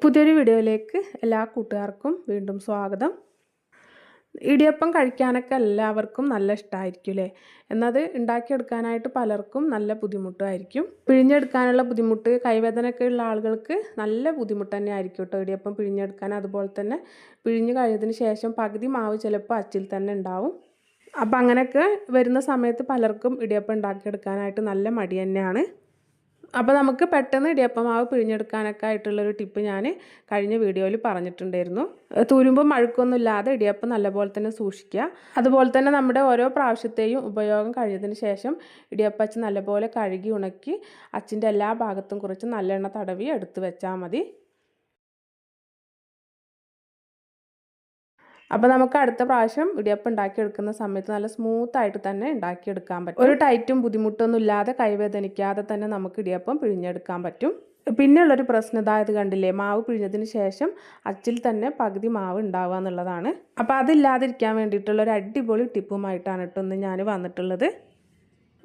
പുതിയൊരു വീഡിയോയിലേക്ക് എല്ലാ കൂട്ടുകാർക്കും വീണ്ടും സ്വാഗതം. ഇടിയപ്പം കഴിക്കാനൊക്കെ എല്ലാവർക്കും നല്ല ഇഷ്ടമായിരിക്കും അല്ലേ എന്നത് ഉണ്ടാക്കിയെടുക്കാനായിട്ട് പലർക്കും നല്ല ബുദ്ധിമുട്ടായിരിക്കും പിഴിഞ്ഞെടുക്കാനുള്ള ബുദ്ധിമുട്ട് കൈവേദനയൊക്കെ ഉള്ള ആളുകൾക്ക് നല്ല ബുദ്ധിമുട്ട് തന്നെ ആയിരിക്കും കേട്ടോ ഇടിയപ്പം പിഴിഞ്ഞെടുക്കാൻ. അതുപോലെ തന്നെ പിഴിഞ്ഞ് കഴിഞ്ഞതിന് ശേഷം പകുതി മാവ് ചിലപ്പോൾ അച്ചിൽ തന്നെ ഉണ്ടാവും. അപ്പം അങ്ങനെയൊക്കെ വരുന്ന സമയത്ത് പലർക്കും ഇടിയപ്പം ഉണ്ടാക്കിയെടുക്കാനായിട്ട് നല്ല മടി തന്നെയാണ്. അപ്പോൾ നമുക്ക് പെട്ടെന്ന് ഇടിയപ്പം മാവ് പിഴിഞ്ഞെടുക്കാനൊക്കെ ആയിട്ടുള്ളൊരു ടിപ്പ് ഞാൻ കഴിഞ്ഞ വീഡിയോയിൽ പറഞ്ഞിട്ടുണ്ടായിരുന്നു. തൂരുമ്പോൾ മഴക്കൊന്നും ഇല്ലാതെ ഇടിയപ്പം നല്ലപോലെ തന്നെ സൂക്ഷിക്കുക. അതുപോലെ തന്നെ നമ്മുടെ ഓരോ പ്രാവശ്യത്തെയും ഉപയോഗം കഴിഞ്ഞതിന് ശേഷം ഇടിയപ്പച്ച് നല്ലപോലെ കഴുകി ഉണക്കി അച്ചിന്റെ എല്ലാ ഭാഗത്തും കുറച്ച് നല്ലെണ്ണ തടവി എടുത്ത് വെച്ചാൽ മതി. അപ്പോൾ നമുക്ക് അടുത്ത പ്രാവശ്യം ഇടിയപ്പം ഉണ്ടാക്കിയെടുക്കുന്ന സമയത്ത് നല്ല സ്മൂത്ത് ആയിട്ട് തന്നെ ഉണ്ടാക്കിയെടുക്കാൻ പറ്റും. ഒരു ടൈറ്റും ബുദ്ധിമുട്ടൊന്നും ഇല്ലാതെ കൈവേദനിക്കാതെ തന്നെ നമുക്ക് ഇടിയപ്പം പിഴിഞ്ഞെടുക്കാൻ പറ്റും. പിന്നെയുള്ളൊരു പ്രശ്നം ഇതായത് കണ്ടില്ലേ മാവ് പിഴിഞ്ഞതിന് ശേഷം അച്ചിൽ തന്നെ പകുതി മാവ് ഉണ്ടാവുക എന്നുള്ളതാണ്. അപ്പോൾ അതില്ലാതിരിക്കാൻ വേണ്ടിയിട്ടുള്ള ഒരു അടിപൊളി ടിപ്പുമായിട്ടാണ് കേട്ടോ ഇന്ന് ഞാൻ വന്നിട്ടുള്ളത്.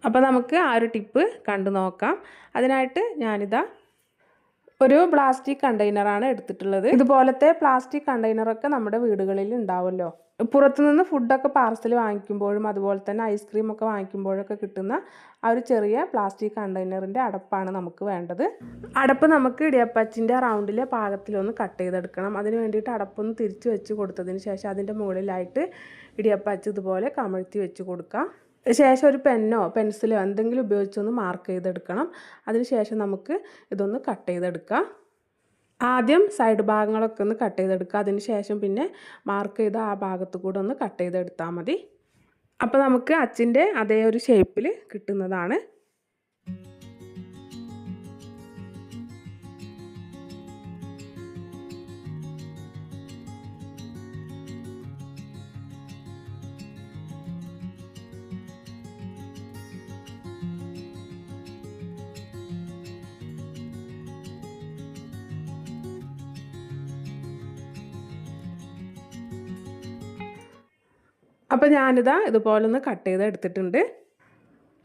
അപ്പോൾ നമുക്ക് ആ ഒരു ടിപ്പ് കണ്ടു നോക്കാം. അതിനായിട്ട് ഞാനിതാ ഒരു പ്ലാസ്റ്റിക് കണ്ടെയ്നറാണ് എടുത്തിട്ടുള്ളത്. ഇതുപോലത്തെ പ്ലാസ്റ്റിക് കണ്ടെയ്നറൊക്കെ നമ്മുടെ വീടുകളിൽ ഉണ്ടാവുമല്ലോ പുറത്തുനിന്ന് ഫുഡൊക്കെ പാർസൽ വാങ്ങിക്കുമ്പോഴും അതുപോലെ തന്നെ ഐസ്ക്രീം ഒക്കെ വാങ്ങിക്കുമ്പോഴൊക്കെ കിട്ടുന്ന ആ ഒരു ചെറിയ പ്ലാസ്റ്റിക് കണ്ടെയ്നറിന്റെ അടപ്പാണ് നമുക്ക് വേണ്ടത്. അടപ്പ് നമുക്ക് ഇടിയപ്പച്ചിന്റെ റൗണ്ടിലെ പാകത്തിലൊന്ന് കട്ട് ചെയ്തെടുക്കണം. അതിന് വേണ്ടിയിട്ട് അടപ്പൊന്ന് തിരിച്ച് വെച്ച് കൊടുത്തതിന് ശേഷം അതിന്റെ മുകളിലായിട്ട് ഇടിയപ്പച്ച് ഇതുപോലെ കമഴ്ത്തി വെച്ച് കൊടുക്കാം. ശേഷം ഒരു പെന്നോ പെൻസിലോ എന്തെങ്കിലും ഉപയോഗിച്ചൊന്ന് മാർക്ക് ചെയ്തെടുക്കണം. അതിനുശേഷം നമുക്ക് ഇതൊന്ന് കട്ട് ചെയ്തെടുക്കാം. ആദ്യം സൈഡ് ഭാഗങ്ങളൊക്കെ ഒന്ന് കട്ട് ചെയ്തെടുക്കുക. അതിന് ശേഷം പിന്നെ മാർക്ക് ചെയ്ത ആ ഭാഗത്ത് കൂടെ ഒന്ന് കട്ട് ചെയ്തെടുത്താൽ മതി. അപ്പോൾ നമുക്ക് അച്ചിന്റെ അതേ ഒരു ഷേപ്പിൽ കിട്ടുന്നതാണ്. അപ്പോൾ ഞാനിതാ ഇതുപോലെ ഒന്ന് കട്ട് ചെയ്ത് എടുത്തിട്ടുണ്ട്.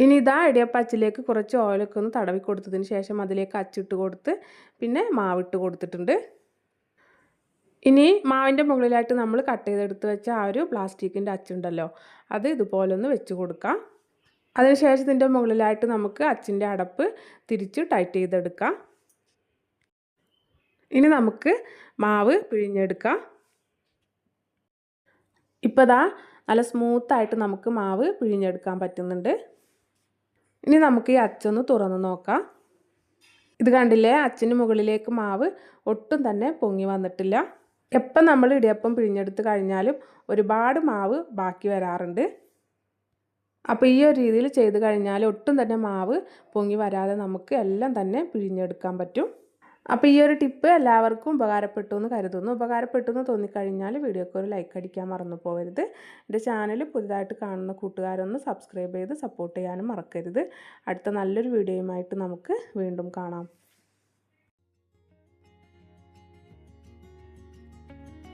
ഇനി ഇതാ ഇടിയപ്പച്ചിലേക്ക് കുറച്ച് ഓയിലൊക്കെ ഒന്ന് തടവി കൊടുത്തതിന് ശേഷം അതിലേക്ക് അച്ചിട്ട് കൊടുത്ത് പിന്നെ മാവിട്ട് കൊടുത്തിട്ടുണ്ട്. ഇനി മാവിന്റെ മുകളിലായിട്ട് നമ്മൾ കട്ട് ചെയ്തെടുത്ത് വെച്ച ആ ഒരു പ്ലാസ്റ്റിക്കിന്റെ അച്ചുണ്ടല്ലോ അത് ഇതുപോലെ ഒന്ന് വെച്ച് കൊടുക്കാം. അതിനുശേഷം ഇതിന്റെ മുകളിലായിട്ട് നമുക്ക് അച്ചിന്റെ അടപ്പ് തിരിച്ച് ടൈറ്റ് ചെയ്തെടുക്കാം. ഇനി നമുക്ക് മാവ് പിഴിഞ്ഞെടുക്കാം. ഇപ്പോൾ ദാ നല്ല സ്മൂത്തായിട്ട് നമുക്ക് മാവ് പിഴിഞ്ഞെടുക്കാൻ പറ്റുന്നുണ്ട്. ഇനി നമുക്ക് ഈ അച്ചൊന്ന് തുറന്ന് നോക്കാം. ഇത് കണ്ടില്ലേ? അച്ചിന് മുകളിലേക്ക് മാവ് ഒട്ടും തന്നെ പൊങ്ങി വന്നിട്ടില്ല. എപ്പം നമ്മൾ ഇടിയപ്പം പിഴിഞ്ഞെടുത്ത് കഴിഞ്ഞാലും ഒരുപാട് മാവ് ബാക്കി വരാറുണ്ട്. അപ്പോൾ ഈ ഒരു രീതിയിൽ ചെയ്ത് കഴിഞ്ഞാൽ ഒട്ടും തന്നെ മാവ് പൊങ്ങി വരാതെ നമുക്ക് എല്ലാം തന്നെ പിഴിഞ്ഞെടുക്കാൻ പറ്റും. അപ്പോൾ ഈ ഒരു ടിപ്പ് എല്ലാവർക്കും ഉപകാരപ്പെട്ടു എന്ന് കരുതുന്നു. ഉപകാരപ്പെട്ടു എന്ന് തോന്നിക്കഴിഞ്ഞാൽ വീഡിയോക്ക് ഒരു ലൈക്ക് അടിക്കാൻ മറന്നു പോകരുത് എന്റെ ചാനൽ പുതുതായിട്ട് കാണുന്ന കൂട്ടുകാരൊന്ന് സബ്സ്ക്രൈബ് ചെയ്ത് സപ്പോർട്ട് ചെയ്യാനും മറക്കരുത്. അടുത്ത നല്ലൊരു വീഡിയോയുമായിട്ട് നമുക്ക് വീണ്ടും കാണാം.